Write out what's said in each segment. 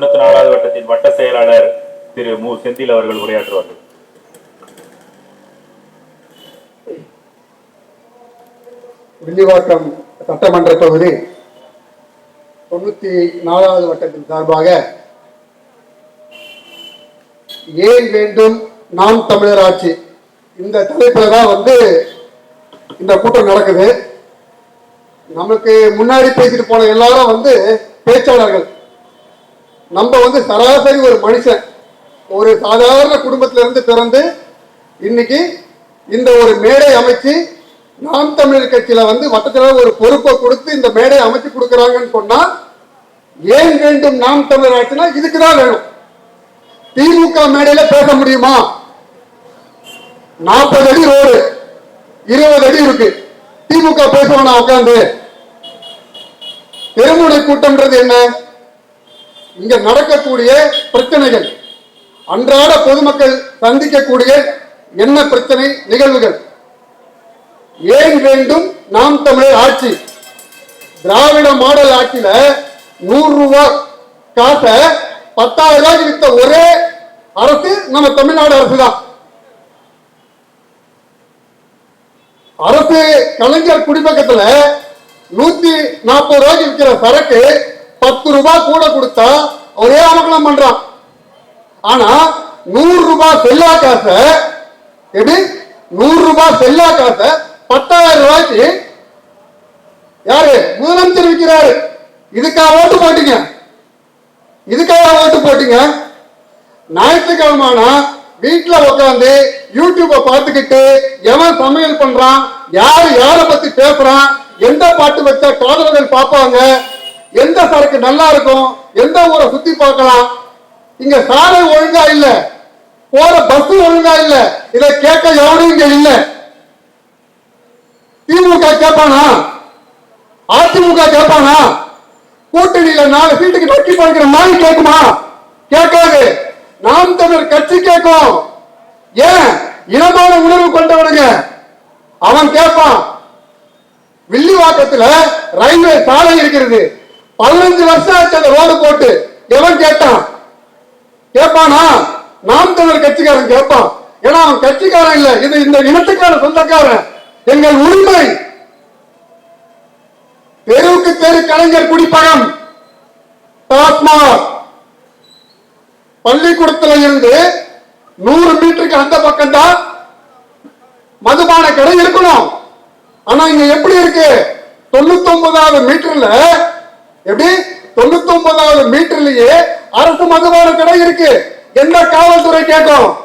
தொண்ணூத்தி நாலாவது வட்டத்தின் வட்ட செயலாளர் திரு மு. செந்தில் அவர்கள் உரையாற்றுவார்கள். வில்லிவாக்கம் சட்டமன்ற தொகுதி தொண்ணூத்தி நாலாவது வட்டத்தின் சார்பாக ஏன் வேண்டும் நாம் தமிழர் ஆட்சி? இந்த தலைப்புல தான் வந்து இந்த கூட்டம் நடக்குது. நமக்கு முன்னாடி பேசிட்டு போன எல்லாரும் வந்து பேச்சாளர்கள். நம்ம வந்து சராசரி ஒரு மனுஷன் ஒரு சாதாரண குடும்பத்திலிருந்து பிறந்து இன்னைக்கு இந்த ஒரு மேடை அமைச்சு நாம் தமிழர் கட்சியில வந்து வட்டத்தில் ஒரு பொறுப்பை கொடுத்து இந்த மேடை அமைச்சு கொடுக்கறாங்கன்னு சொன்னா ஏன் வேண்டும் நாம் தமிழர் ஆட்சினா? இதுக்கு தான் வேணும். திமுக மேடையில பேச முடியுமா? நாற்பது அடி ரோடு இருபது அடி இருக்கு. திமுக பேசுவானா உட்காந்து தெருமுனை கூட்டம்ன்றது என்ன? இங்க நடக்கக்கூடிய பிரச்சனைகள் அன்றாட பொதுமக்கள் சந்திக்கக்கூடிய என்ன பிரச்சனை நிகழ்வுகள்? ஏன் வேண்டும் நாம் தமிழர் ஆட்சி? திராவிட மாடல் ஆட்சியில நூறு ரூபாய் காசை பத்தாயிரம் ரூபாய்க்கு வித்த ஒரே அரசு நம்ம தமிழ்நாடு அரசு தான் அரசு கலைஞர் குடிப்பக்கத்துல நூத்தி நாற்பது ரூபாய்க்கு விற்கிற சரக்கு பத்து ரூபாய் கூட கொடுத்தா ஒரே அமக்கலம் பண்றான். ஆனா நூறு ரூபாய் செல்லா காசை எப்படி? நூறு ரூபாய் செல்லா காசை பத்தாயிரம் ரூபாய்க்கு யாரு? முதலமைச்சர் விற்கிறாரு. இதுக்காக ஓட்டு போட்டீங்க. இதுக்காக ஓட்டு போட்டீங்க. ஞாயிற்றுக்கிழமானா வீட்டில் உட்காந்து யூடியூப்பை பார்த்துக்கிட்டு எவன் சமையல் பண்றான் யார் யாரை பத்தி பேசுறான் எந்த பாட்டு வச்சா காதலர்கள் பார்ப்பாங்க எந்த சரக்கு நல்லா இருக்கும்? எந்த ஊரை சுத்தி பார்க்கலாம்? இங்க சாலை ஒழுங்கா இல்ல. போற பஸ் ஒழுங்கா இல்ல. இதை கேட்க யாரும் இங்க இல்ல. திமுக கேட்பானா? அதிமுக கேட்பானா? கூட்டணியில நாலு சீட்டுக்கு நோக்கி பார்க்கிற மாதிரி கேட்குமா? கேட்காது. நாம் தமிழர் கட்சி கேட்கும். ஏன்? இனமான உணர்வு கொண்டவனுங்க. அவன் கேட்பான். வில்லிவாக்கத்துல ரயில்வே சாலை இருக்கிறது. பதினஞ்சு வருஷம் ஆச்சு அந்த ரோடு போட்டு. எவன் கேட்டான்? கேட்பானா நாம் தமிழ் கட்சிக்காரன் கேட்பான் ஏன்னா அவன் கட்சிக்காரன் இல்ல. இது இந்த இனத்துக்கான சொந்தக்காரன். எங்கள் உரிமை. தெருவுக்கு தெரு கலைஞர் குடிப்பகம் டாஸ்மாக். பள்ளிக்கூடத்துல இருந்து நூறு மீட்டருக்கு அந்த பக்கம் தான் மதுபான கடை இருக்கணும். ஆனா இங்க எப்படி இருக்கு? தொண்ணூத்தி ஒன்பதாவது மீட்டர்ல எப்படி? தொண்ணூத்தி ஒன்பதாவது மீட்டர்லயே அரசு மதுபான கடை இருக்கு. எந்த காவல்துறை கேட்கும்?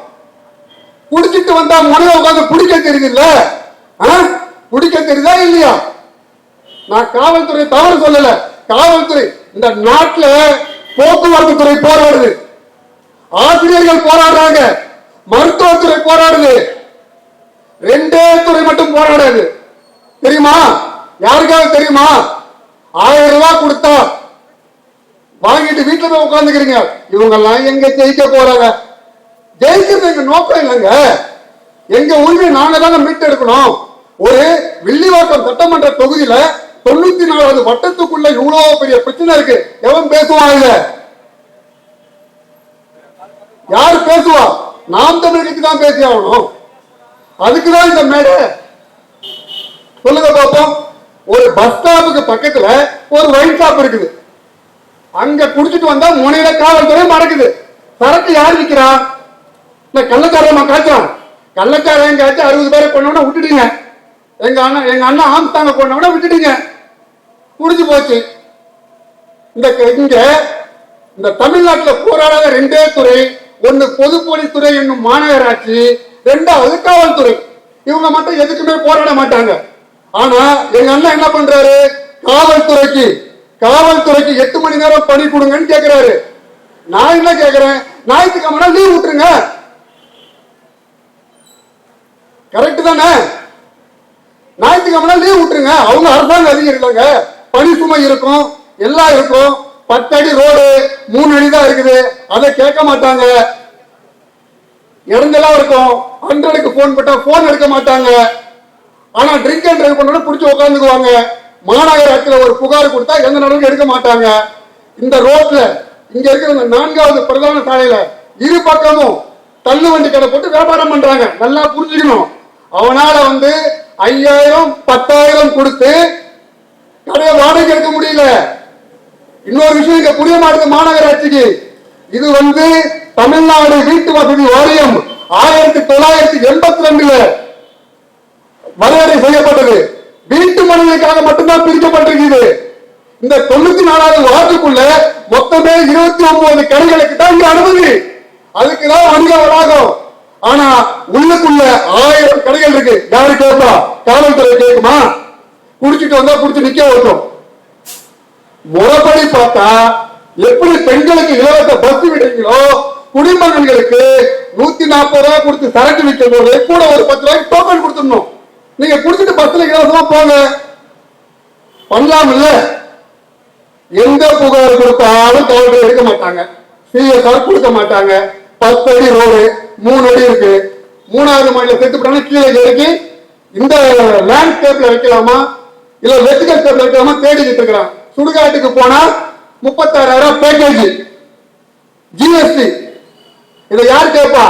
குடிச்சிட்டு வந்தா முனைய உட்காந்து குடிக்க தெரியுதுல்ல? குடிக்க தெரியுதா இல்லையா? நான் காவல்துறை தவறு சொல்லல. காவல்துறை இந்த நாட்டுல போக்குவரத்து துறை போராடுது. ஆசிரியர்கள் போராடுறாங்க. மருத்துவத்துறை போராடுது. ரெண்டே துறை மட்டும் போராடாது. தெரியுமா? யாருக்காவது தெரியுமா? ஆயிரம் ரூபாய் கொடுத்தா வாங்கிட்டு வீட்டுல போய் உட்காந்துக்கிறீங்க இவங்க எல்லாம் எங்க ஜெயிக்க போறாங்க? ஜெயிக்கிறது எங்க நோக்கம் இல்லைங்க. எங்க உரிமை நாங்க தாங்க மீட்டு எடுக்கணும் ஒரு வில்லிவாக்கம் சட்டமன்ற தொகுதியில தொண்ணூத்தி நாலாவது வட்டத்துக்குள்ள இவ்வளவு பெரிய பிரச்சனை இருக்கு. எவன் பேசுவான் இல்ல யார் பேசுவா? நாம் தமிழுக்கு தான் பேசி ஆகணும் அதுக்குதான் இந்த மேடை. சொல்லுங்க பாப்போம். ஒரு பஸ் ஸ்டாப்புக்கு பக்கத்துல ஒரு ஒயின் ஷாப் இருக்குது. அங்க குடிச்சிட்டு வந்தா முனையில காவல்துறை மறக்குது சரக்கு யார் விற்கிறா இந்த கள்ளச்சாரமா காய்ச்சான் கள்ளச்சாரம் காய்ச்சி அறுபது பேரை கொண்டவன விட்டுட்டீங்க. எங்க அண்ணன் எங்க அண்ணன் ஆம்ஸ்தாங்க கொண்டவன விட்டுட்டீங்க. முடிஞ்சு போச்சு. இந்த இங்க இந்த தமிழ்நாட்டுல போராடாத ரெண்டே துறை ஒன்னு பொதுப்பணித்துறை என்னும் மாநகராட்சி ரெண்டாவது காவல்துறை. இவங்க மட்டும் எதுக்குமே போராட மாட்டாங்க. ஆனா எங்க அண்ணன் என்ன பண்றாரு? காவல்துறைக்கு காவல்துறைக்கு எட்டு மணி நேரம் பணி கொடுங்கன்னு கேக்குறாரு. நான் என்ன கேக்குறேன்? ஞாயிற்றுக்கிழமை லீவ் விட்டுருங்க. கரெக்ட் தானே? ஞாயிற்றுக்கிழமை லீவ் விட்டுருங்க. அவங்க அரசாங்க அதிகாரிகளாங்க இல்லைங்க. பணி சுமை இருக்கும் எல்லாம் இருக்கும். பத்து அடி ரோடு மூணு அடி தான் இருக்குது. அதை கேட்க மாட்டாங்க. இடங்கெல்லாம் இருக்கும். ஹண்ட்ரடுக்கு போன் போட்டா போன் எடுக்க மாட்டாங்க. ஆனா ட்ரிங்க் அண்ட் டிரைவ் பண்ணோட பிடிச்சி உட்காந்துக்குவாங்க மாநகராட்சியில் ஒரு புகார் கொடுத்தா எந்த நடவடிக்கை எடுக்க மாட்டாங்க. இந்த ரோட்ல இங்க இருக்கிற இந்த நான்காவது பிரதான சாலையில இரு பக்கமும் தள்ளு வண்டி கடை போட்டு வியாபாரம் பண்றாங்க. நல்லா புரிஞ்சுக்கணும். அவனால வந்து ஐயாயிரம் பத்தாயிரம் கொடுத்து கடையை வாடகை எடுக்க முடியல. இன்னொரு விஷயம் இங்க புரிய மாட்டேங்குது மாநகராட்சிக்கு. இது வந்து தமிழ்நாடு வீட்டு வசதி வாரியம் ஆயிரத்தி தொள்ளாயிரத்தி எண்பத்தி ரெண்டுல வீட்டு மட்டும்தான் பிரிக்கப்பட்டிருக்குது இந்த தொண்ணூத்தி நாலாவது வார்டுக்குள்ள மொத்தமே இருபத்தி ஒன்பது கடைகளுக்கு தான் இங்க அனுமதி. அதுக்கு தான் வணிக வளாகம். ஆனா உள்ளுக்குள்ள ஆயிரம் கடைகள் இருக்கு. யாரு கேட்பா? காவல்துறை கேட்குமா? குடிச்சிட்டு வந்தா குடிச்சு நிக்க வரும் முறைப்படி பார்த்தா எப்படி பெண்களுக்கு இலவச பஸ் விடுறீங்களோ குடிமகன்களுக்கு நூத்தி நாற்பது ரூபாய் கொடுத்து சரக்கு விற்கும் போது கூட ஒரு பத்து ரூபாய்க்கு டோக்கன் கொடுத்துடணும். நீங்க குடிச்சிட்டு பஸ்ல இலவசமா போங்க. பண்ணலாம் இல்ல? எந்த புகார் கொடுத்தாலும் தோல்வி எடுக்க மாட்டாங்க. சிஎஸ்ஆர் கொடுக்க மாட்டாங்க. பத்து அடி ரோடு மூணு அடி இருக்கு. மூணாவது மாடியில செத்து கீழே இறக்கி இந்த லேண்ட்ஸ்கேப்ல வைக்கலாமா? இல்ல வெர்டிகல் ஸ்கேப்ல வைக்கலாமா? தேடிக்கிட்டு இருக்கிறான் சுடுகாட்டுக்கு போனா முப்பத்தாறாயிரம் பேக்கேஜ் ஜிஎஸ்டி இதை யார் கேட்பா?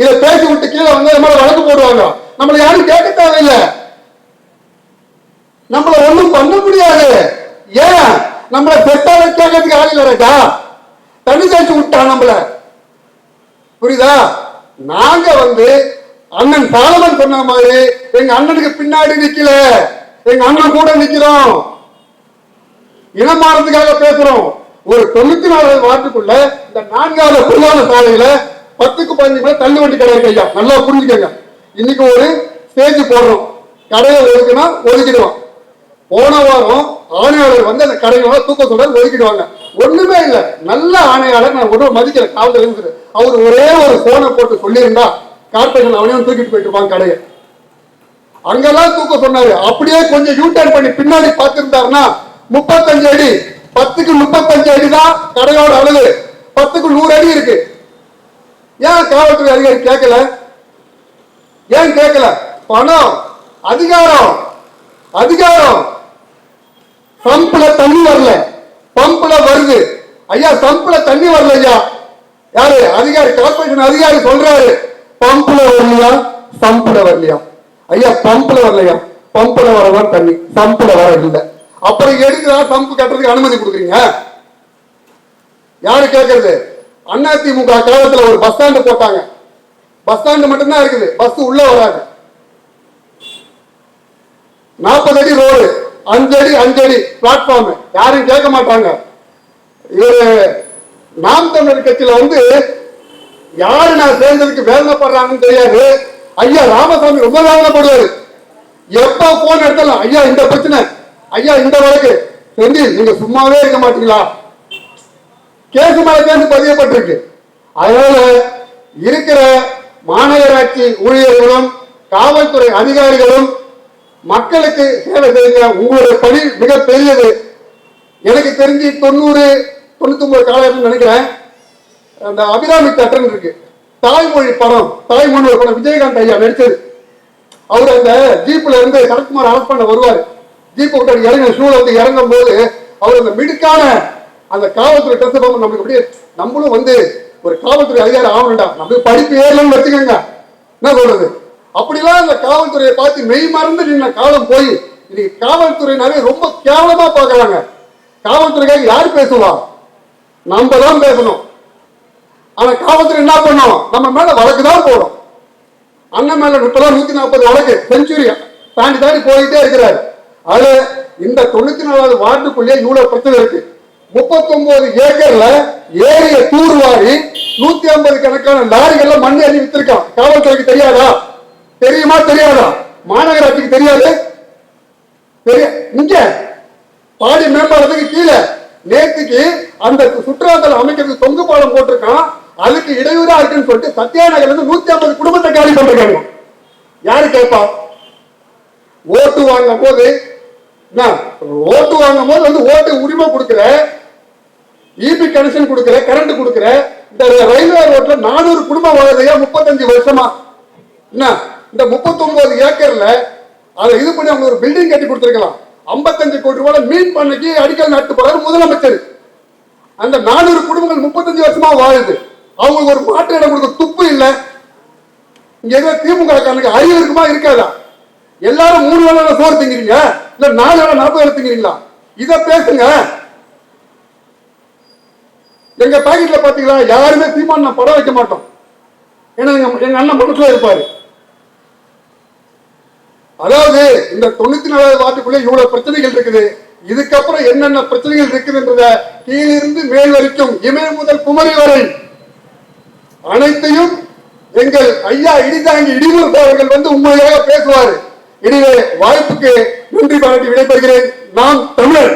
இதை பேசி விட்டு கீழே வந்து நம்மள வழக்கு போடுவாங்க. நம்மள யாரும் கேட்க தேவையில்லை. நம்மள ஒண்ணும் பண்ண முடியாது. ஏன்? நம்மள செட்டா வைக்கிறதுக்கு ஆள் இல்லடா தண்ணி தேய்ச்சி விட்டான் நம்மள. புரியுதா? நாங்க வந்து அண்ணன் சாலமன் சொன்ன மாதிரி எங்க அண்ணனுக்கு பின்னாடி நிக்கல. எங்க அண்ணன் கூட நிக்கிறோம். இனமானதுக்காக பேசுறோம். ஒரு தொண்ணூத்தி நாலாவது வார்டுக்குள்ள இந்த நான்காவது பிரதான சாலையில பத்துக்கு பதினஞ்சு மணி தள்ளு வண்டி கடை இருக்கு ஐயா. நல்லா புரிஞ்சுக்கங்க. இன்னைக்கு ஒரு ஸ்டேஜ் போடுறோம். கடையை ஒதுக்கினா ஒதுக்கிடுவோம். போன வாரம் ஆணையாளர் வந்து அந்த கடைகளோட தூக்கத்தோட ஒதுக்கிடுவாங்க. ஒண்ணுமே இல்ல. நல்ல ஆணையாளர் நான் ஒன்றும் மதிக்கல காவல் இருக்குது அவர் ஒரே ஒரு போனை போட்டு சொல்லியிருந்தா கார்பரேஷன் அவனையும் தூக்கிட்டு போயிட்டு இருப்பாங்க கடையை. அங்கெல்லாம் தூக்க சொன்னாரு. அப்படியே கொஞ்சம் யூ டர்ன் பண்ணி பின்னாடி பார்த்திருந்தாருன்னா முப்பத்தஞ்சு அடி பத்துக்கு முப்பத்தஞ்சு அடி தான் கடையோட அளவு. பத்துக்கு நூறு அடி இருக்கு. ஏன் காவல்துறை அதிகாரி கேட்கல? ஏன் கேட்கல? பணம் அதிகாரம் அதிகாரம். பம்ப்ல தண்ணி வரல. பம்ப்ல வருது. ஐயா பம்ப்ல தண்ணி வரல ஐயா. யாரு? அதிகாரி கார்பரேஷன் அதிகாரி சொல்றாரு. பம்ப்ல வரலையா? பம்புல வரலையா? ஐயா பம்ப்ல வரலையா? பம்புல வரதான் தண்ணி. பம்புல வர இல்லை. அப்புறம் எதுக்குதா பம்ப் கட்டுறதுக்கு அனுமதி கொடுக்குறீங்க? யாரு கேட்கறது அதிமுக காலத்துல ஒரு பஸ் ஸ்டாண்டு போட்டாங்க. பஸ் ஸ்டாண்டு மட்டும்தான் இருக்குது. பஸ் உள்ள வராது. நாற்பது அடி ரோடு அஞ்சு அடி பிளாட்ஃபார்ம் யாரும் கேட்க மாட்டாங்க. இவரு நாம் தமிழர் கட்சியில வந்து யாரு நான் சேர்ந்ததுக்கு வேதனைப்படுறாங்கன்னு தெரியாது. ஐயா ராமசாமி ரொம்ப வேதனைப்படுவாரு. எப்ப போன் எடுத்தாலும் ஐயா இந்த பிரச்சனை. ஐயா இந்த வழக்கு. செந்தில் நீங்க சும்மாவே இருக்க மாட்டீங்களா? கேசு மேல கேஸ் பதியப்பட்டிருக்கு. அதனால இருக்கிற மாநகராட்சி ஊழியர்களும் காவல்துறை அதிகாரிகளும் மக்களுக்கு சேவை செய்யுங்க உங்களுடைய பணி மிக பெரியது. எனக்கு தெரிஞ்சு தொண்ணூறு தொண்ணூத்தி ஒன்பது காலகட்டம் நினைக்கிறேன். அந்த அபிராமி தட்டன் இருக்கு. தாய்மொழி படம் தாய்மொழி ஒரு படம் விஜயகாந்த் ஐயா நடிச்சது. அவர் அந்த ஜீப்ல இருந்து சரத்குமார் அரெஸ்ட் பண்ண வருவார். ஜீப் விட்டு இறங்க ஷூல வந்து இறங்கும் போது அவர் அந்த மிடுக்கான அந்த காவல்துறை ட்ரெஸ் பார்த்து நம்மளுக்கு அப்படியே நம்மளும் வந்து ஒரு காவல்துறை அதிகாரி ஆகணும்டா. நம்மளுக்கு படிப்பு ஏறலன்னு வச்சுக்கோங்க. என்ன சொல்றது? அப்படிலாம் அந்த காவல்துறையை பார்த்து மெய் மறந்து நின்ன காலம் போய் இன்னைக்கு காவல்துறையினாலே ரொம்ப கேவலமா பார்க்கறாங்க. காவல்துறைக்காக யார் பேசுவா? நம்ம தான் பேசணும். ஆனா காவல்துறை என்ன பண்ணோம்? நம்ம மேல வழக்கு தான் போடும். அண்ணன் மேல முப்பது நூத்தி நாற்பது வழக்கு செஞ்சுரி தாண்டி தாண்டி போயிட்டே இருக்கிறாரு. அது இந்த தொண்ணூத்தி நாலாவது வார்டுக்குள்ளே இவ்வளவு பிரச்சனை இருக்கு. முப்பத்தொன்பது ஏக்கர்ல ஏரிய தூர்வாரி நூத்தி ஐம்பது கணக்கான லாரிகள்ல மண் அள்ளி வித்திருக்கான். காவல்துறைக்கு தெரியாதா? தெரியுமா தெரியாதா? மாநகராட்சிக்கு தெரியாது. தெரிய இங்க பாடி மேம்பாலத்துக்கு கீழே நேற்றுக்கு அந்த சுற்றுலாத்தலம் அமைக்கிறதுக்கு தொங்கு பாலம் போட்டிருக்கான். அதுக்கு இடையூறா இருக்குன்னு சொல்லிட்டு சத்யாநகர்ல இருந்து நூத்தி ஐம்பது குடும்பத்தை காலி பண்றாங்க யாரு கேட்பா ஓட்டு வாங்கும் போது என்ன, ஓட்டு வாங்கும் போது வந்து ஓட்டு உரிமை கொடுக்குற இபி கனெக்ஷன் கொடுக்குற கரண்ட் கொடுக்குற இந்த ரயில்வே ரோட்ல நானூறு குடும்பம் வாழுதையா முப்பத்தஞ்சு வருஷமா? என்ன? இந்த 39 ஏக்கர்ல அதை இது பண்ணி அவங்க ஒரு பில்டிங் கட்டி கொடுத்துருக்கலாம். 55 கோடி ரூபாய் மீன் பண்ணைக்கு அடிக்கல் நட்டு போறாரு முதலமைச்சர். அந்த நானூறு குடும்பங்கள் முப்பத்தஞ்சு வருஷமா வாழுது. அவங்களுக்கு ஒரு மாற்று இடம் கொடுக்க துப்பு இல்லை. இங்க எதுவும் திமுக காரனுக்கு அறிவு இருக்குமா இருக்காதா? எல்லாரும் மூணு வேலை சோறு திங்கிறீங்க? இல்ல நாலு வேளை நாற்பது வேலை திங்கிறீங்களா? இத பேசுங்க. எங்க பாக்கெட்ல பாத்தீங்களா? யாருமே தீமான படம் வைக்க மாட்டோம். ஏன்னா எங்க அண்ணன் மனசுல இருப்பாரு. அதாவது இந்த தொண்ணூத்தி நாலாவது வார்டுக்குள்ளே இவ்வளவு பிரச்சனைகள் இருக்குது. இதுக்கப்புறம் என்னென்ன பிரச்சனைகள் இருக்குதுன்றத கீழிருந்து மேல் வரைக்கும் இமய முதல் குமரி வரை அனைத்தையும் எங்கள் ஐயா இடிதாங்கி இடிமுருக அவர்கள் வந்து உண்மையாக பேசுவார். எனவே வாய்ப்புக்கு நன்றி பாராட்டி விடைபெறுகிறேன். நான் தமிழர்.